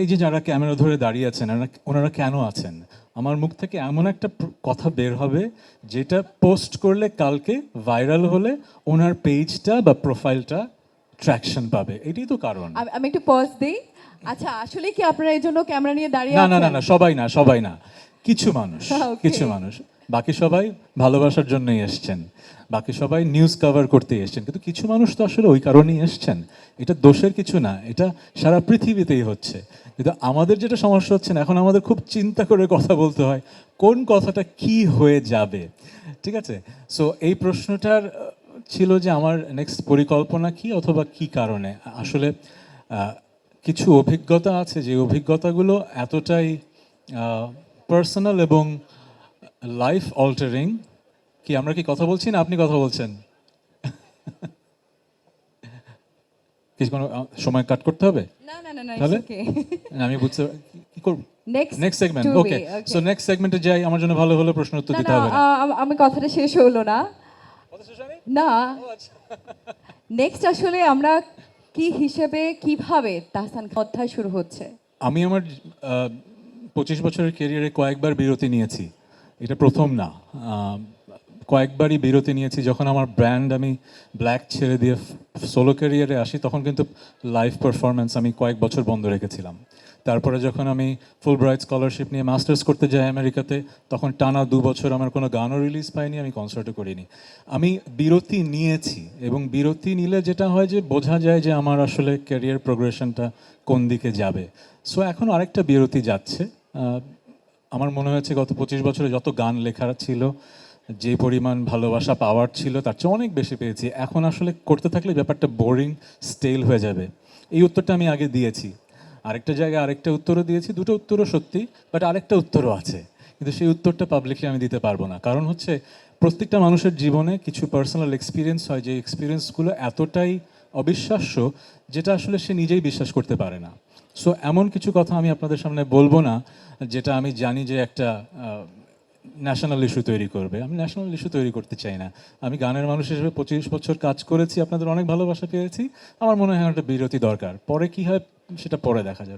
এই যে যারা ক্যামেরা ধরে দাঁড়িয়ে আছেন ওনারা কেন আছেন? আমার মুখ থেকে এমন একটা কথা বের হবে যেটা পোস্ট করলে কালকে ভাইরাল হলে ওনার পেজটা বা প্রোফাইলটা ট্র্যাকশন পাবে। এটাই তো কারণ। আমি- একটু পজ দিই। আচ্ছা আসলে কি আপনারা এই জন্য ক্যামেরা নিয়ে দাঁড়িয়ে না না না সবাই না সবাই না। কিছু মানুষ. কিছু মানুষ। বাকি সবাই ভালোবাসার জন্যই এসছেন। বাকি সবাই নিউজ কভার করতে এসছেন। কিন্তু কিছু মানুষ তো আসলে ওই কারণেই এসছেন। এটা দোষের কিছু না এটা সারা পৃথিবীতেই হচ্ছে। কিন্তু আমাদের যেটা সমস্যা হচ্ছে না এখন আমাদের খুব চিন্তা করে কথা বলতে হয় কোন কথাটা কি হয়ে যাবে? ঠিক আছে? সো এই প্রশ্নটার ছিল যে আমার নেক্সট পরিকল্পনা কি অথবা কি কারণে? আসলে কিছু অভিজ্ঞতা আছে। যে অভিজ্ঞতাগুলো এতটাই পার্সোনাল এবং লাইফ অল্টারিং কি আমরা কি কথা বলছি না আপনি কথা বলছেন? কিছু কোনো সময় কাট করতে হবে? তাহলে? আমি বুঝতে কি করব? Next next segment okay so next সেগমেন্টে যাই আমার জন্য ভালো হলো প্রশ্ন উত্তর দিতে হবে। আমি কথাটা শেষ হলো না। না। নেক্সট আসলে আমরা কি হিসেবে কীভাবে তাহসান অধ্যায় শুরু হচ্ছে? আমি আমার পঁচিশ বছরের ক্যারিয়ারে কয়েকবার বিরতি নিয়েছি। এটা প্রথম না। কয়েকবারই বিরতি নিয়েছি। যখন আমার ব্র্যান্ড আমি ব্ল্যাক ছেড়ে দিয়ে সোলো ক্যারিয়ারে আসি, তখন কিন্তু লাইভ পারফরমেন্স আমি কয়েক বছর বন্ধ রেখেছিলাম। তারপরে যখন আমি ফুল ব্রাইট স্কলারশিপ নিয়ে মাস্টার্স করতে যাই আমেরিকাতে, তখন টানা দু বছর আমার কোনো গানও রিলিজ পাইনি, আমি কনসার্টও করিনি। আমি বিরতি নিয়েছি এবং বিরতি নিলে যেটা হয় যে বোঝা যায় যে আমার আসলে ক্যারিয়ার প্রোগ্রেশনটা কোন দিকে যাবে। সো এখন আরেকটা বিরতি যাচ্ছে। আমার মনে হয়েছে গত পঁচিশ বছরে যত গান লেখা ছিল, যে পরিমাণ ভালোবাসা পাওয়ার ছিল, তার চেয়ে অনেক বেশি পেয়েছি। এখন আসলে করতে থাকলে ব্যাপারটা বোরিং স্টেল হয়ে যাবে। এই উত্তরটা আমি আগে দিয়েছি। আরেকটা জায়গায় আরেকটা উত্তরও দিয়েছি, দুটো উত্তরও সত্যি বাট আরেকটা উত্তরও আছে। কিন্তু সেই উত্তরটা পাবলিকলি আমি দিতে পারব না। কারণ হচ্ছে, প্রত্যেকটা মানুষের জীবনে কিছু পার্সোনাল এক্সপিরিয়েন্স হয়, যে এক্সপিরিয়েন্সগুলো এতটাই অবিশ্বাস্য, যেটা আসলে সে নিজেই বিশ্বাস করতে পারে না। সো এমন কিছু কথা আমি আপনাদের সামনে বলব না, যেটা আমি জানি যে একটা ন্যাশনাল ইস্যু তৈরি করবে। আমি ন্যাশনাল ইস্যু তৈরি করতে চাই না। আমি গানের মানুষ হিসেবে পঁচিশ বছর কাজ করেছি, আপনাদের অনেক ভালোবাসা পেয়েছি। আমার মনে হয় একটা বিরতি দরকার। পরে কি হয়, সেটা পরে দেখা যাবে।